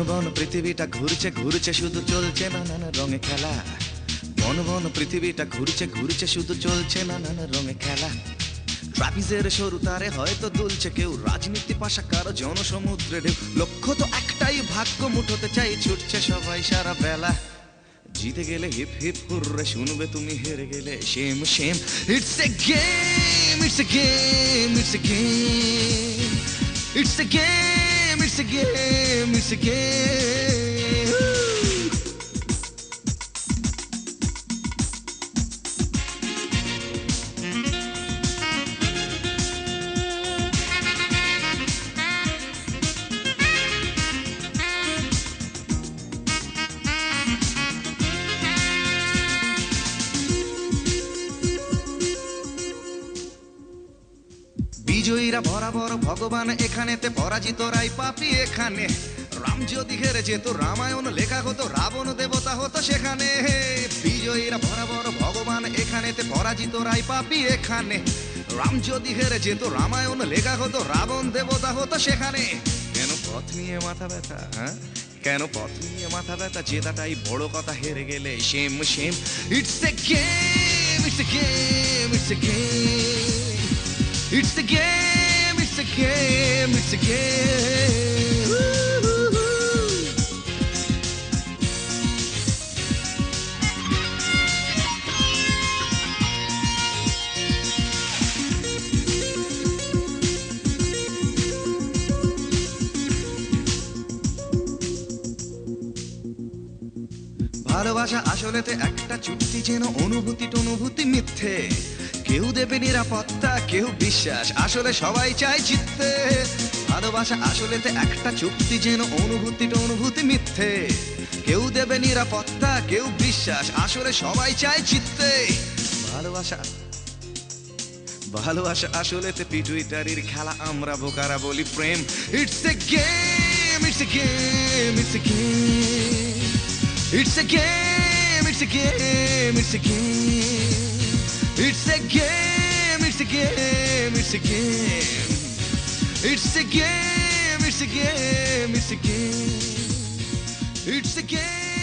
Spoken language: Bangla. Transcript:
বন পৃথিবীটা ঘুরছে ঘুরছে, শুধু চলছে না নানা রঙে খেলা। বন পৃথিবীটা ঘুরছে ঘুরছে, শুধু চলছে না নানা রঙে খেলা। ট্রাপিজের সরু তারে হয়তো দুলছে কেউ, রাজনীতি পাশা কারও জনসমুদ্রে ঢেউ। লক্ষ্য তো একটাই, ভাগ্য মুঠোতে চাই, ছুটছে সবাই সারা বেলা। জিতে গেলে হিপ হিপ হুররে শুনবে তুমি, হেরে গেলে same same. It's a game it's a game it's a game it's a game it's a বিজয়ীরা বরাবর ভগবান এখানেতে পরাজিতরাই পাপি এখানে। রাম যদি হেরে যেত রামায়ণ লেখা হতো রাবণ দেবতা হতো সেখানে। বিজয়ীরা বরাবর ভগবান এখানেতে পরাজিতরাই পাপি এখানে। রাম যদি হেরে যেত রামায়ণ লেখা হতো রাবণ দেবতা হতো সেখানে। কেন পথ নিয়ে মাথা ব্যথা হ্যাঁ? কেন পথ নিয়ে মাথা ব্যথা? জেতাটাই বড় কথা হেরে গেলে same same. It's a game it's a game it's a game It's the game, ভালোবাসা আসলেতে একটা চুক্তি যেন অনুভূতি টনুভূতি মিথ্যে। কেউ দেবে নিরাপত্তা, কেউ বিশ্বাস, আসলে সবাই চায় জিততে। ভালোবাসা আসলেতে একটা চুক্তি যেন অনুভূতিটা অনুভূতি মিথ্যে কেউ দেবে নিরাপত্তা কেউ বিশ্বাস আসলে সবাই চায় চিত্তে ভালোবাসা ভালোবাসা আসলেতে পিটুইটারির খেলা আমরা বোকারা বলি প্রেম it's a game it's a game it's a game It's a game, it's a game, it's a game. It's a game, it's a game, it's a game. It's a game, it's a game, it's a game. It's a game.